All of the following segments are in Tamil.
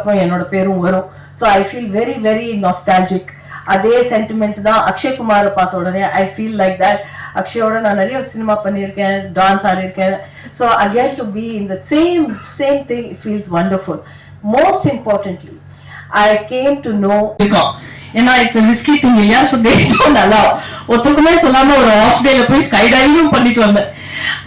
அதுக்கப்புறம் என்னோட பேரும் வரும். So I feel very very nostalgic அதே சென்டிமெண்ட் தான் அக்ஷய் குமாரை பார்த்த உடனே ஐ ஃபீல் லைக் தட் அக்ஷயோட நான் நிறைய சினிமா பண்ணியிருக்கேன் dance ஆடியிருக்கேன். So again to be in the same same thing feels wonderful most importantly I came to know ஏன்னா இட்ஸ் ரிஸ்கி திங் இல்லையா? ஸோ தே டோன்ட் அலோ ஒருத்தருக்குமே சொல்லாம ஒரு ஆஃப் டேல போய் ஸ்கை டைவிங்கும் பண்ணிட்டு வந்தேன்.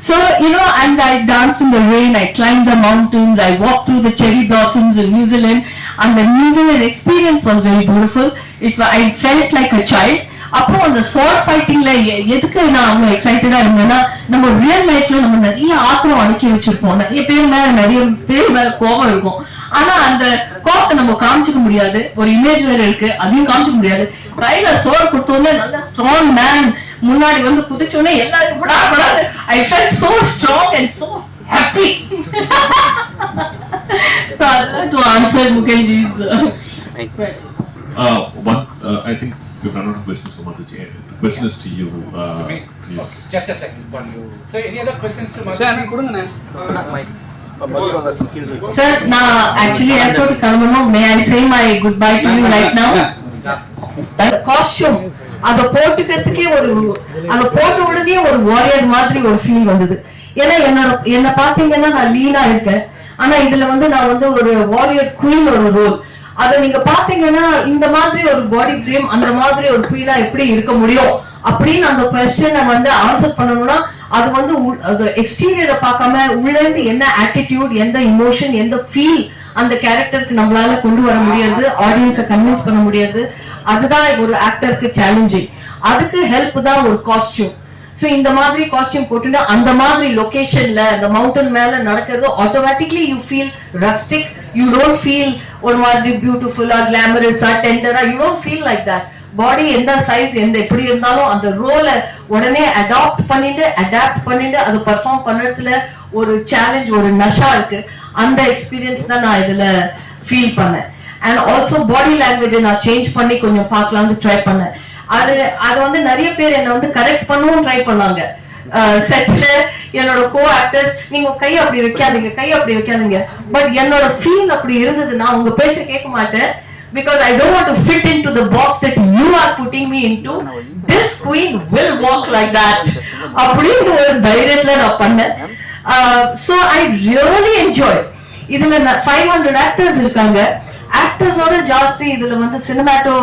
So, you know, and I danced in the rain, I climbed the mountains, I walked through the cherry blossoms in New Zealand, and the New Zealand experience was very beautiful. It, I felt like a child. அப்புறம் அந்த சோர் ஃபைட்டிங்ல எதுக்கு நான் அவங்க எக்ஸைட்டடா இருந்தேன்னா நம்ம ரியல் லைஃப்ல நம்ம நிறைய ஆத்திரம் அடக்கி வச்சிருப்போம். நிறைய பேர் மேல நிறைய பேர் மேல கோபம் இருக்கும். ஆனா அந்த கோபத்தை நம்ம காமிச்சுக்க முடியாது. ஒரு இமேஜ் வேற இருக்கு. அதையும் காமிச்சுக்க முடியாது. கையில சோர் கொடுத்தோன்னே நல்ல ஸ்ட்ராங் மேன் முன்னாடி வந்து குதிச்சோடனே எல்லாரும் படா படாது I felt so strong and so happy so to answer Mukeshji's question Uh, one, uh, I think we've run out of questions for Madhuji. The question is to you. Uh, me? to you. Just a second. One. So, any other questions to sir Madhuri? கொடுங்கண்ணே mic Madurai வந்தாச்சு கீழே சார் நான் ஆக்சுவலி ஏர்போர்ட் கிளம்பணும் may I say my goodbye to you right அந்த காஸ்டியூம் அத போட்டுக்கிறதுக்கே ஒரு அத போட்ட உடனே ஒரு வாரியர் மாதிரி ஒரு ஃபீல் வந்தது. ஏன்னா என்னோட என்ன பாத்தீங்கன்னா நான் லீனா இருக்கேன். ஆனா இதுல வந்து நான் வந்து ஒரு வாரியர் குயினோட ரோல் அத நீங்க பாத்தீங்கன்னா இந்த மாதிரி ஒரு பாடி ஃப்ரேம் அந்த மாதிரி ஒரு குயினா எப்படி இருக்க முடியும் அப்படின்னு அந்த கொஸ்டினை வந்து ஆன்சர் பண்ணணும்னா அது வந்து எக்ஸ்டீரியரை பார்க்காம உள்ள இருந்து என்ன ஆட்டிடியூட் எந்த இமோஷன் எந்த ஃபீல் அந்த கேரக்டருக்கு நம்மளால கொண்டு வர முடியாது ஆடியன்ஸை கன்வின்ஸ் பண்ண முடியாது. அதுதான் ஒரு ஆக்டருக்கு சேலஞ்சிங் அதுக்கு ஹெல்ப் தான் ஒரு காஸ்டியூம் சோ இந்த மாதிரி காஸ்டியூம் போட்டுட்டு அந்த மாதிரி லொகேஷன்ல அந்த மவுண்டன் மேல நடக்கிறது automatically you feel rustic you don't feel ஒரு மாதிரி பியூட்டிஃபுல்லா கிளாமரஸா டெண்டரா you don't feel like that body எந்த சைஸ் எந்த எப்படி இருந்தாலும் அந்த ரோலை உடனே அடாப்ட் பண்ணிட்டு அடாப்ட் பண்ணிட்டு அது பெர்ஃபார்ம் பண்றதுல ஒரு சேலஞ்ச் ஒரு நஷா இருக்கு. அந்த எக்ஸ்பீரியன்ஸ் தான் நான் இதுல ஃபீல் பண்ணேன். அண்ட் ஆல்சோ பாடி லாங்குவேஜை நான் சேஞ்ச் பண்ணி கொஞ்சம் பார்க்கலாம்னு ட்ரை பண்ணேன். அது அது வந்து நிறைய பேர் என்ன வந்து கரெக்ட் பண்ணவும் ட்ரை பண்ணாங்க செட்ல என்னோட கோ ஆக்டர்ஸ் நீங்க கை அப்படி வைக்காதீங்க கை அப்படி வைக்காதீங்க. பட் என்னோட ஃபீல் அப்படி இருந்ததுன்னா உங்க பேச்ச கேட்க மாட்டேன். Because I don't want to fit into the box that you are putting me into. This queen will walk like that. அப்படின்னு ஒரு தைரியத்துல நான் பண்ணேன். ஸோ ஐ ரியலி என்ஜாய் இதுல ஃபைவ் ஹண்ட்ரட் ஆக்டர்ஸ் இருக்காங்க. ஆக்டர்ஸோட ஜாஸ்தி இதுல வந்து சினிமாட்டோ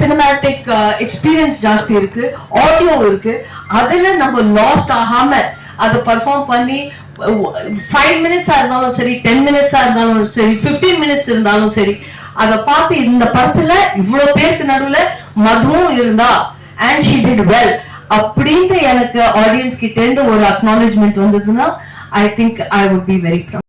சினிமேட்டிக் எக்ஸ்பீரியன்ஸ் ஜாஸ்தி இருக்கு. ஆடியோ இருக்கு. அதுல நம்ம லாஸ்ட் ஆகாம அதை பர்ஃபார்ம் பண்ணி ஃபைவ் மினிட்ஸா இருந்தாலும் சரி டென் மினிட்ஸா இருந்தாலும் சரி 15 மினிட்ஸ் இருந்தாலும் சரி அதை பார்த்து இந்த படத்துல இவ்வளவு பேருக்கு நடுவுல மதுவும் இருந்தா அண்ட் ஷி டிட் வெல் அப்படின்ட்டு எனக்கு ஆடியன்ஸ் கிட்ட இருந்து ஒரு அக்னாலேஜ்மெண்ட் வந்ததுன்னா I think I would be very proud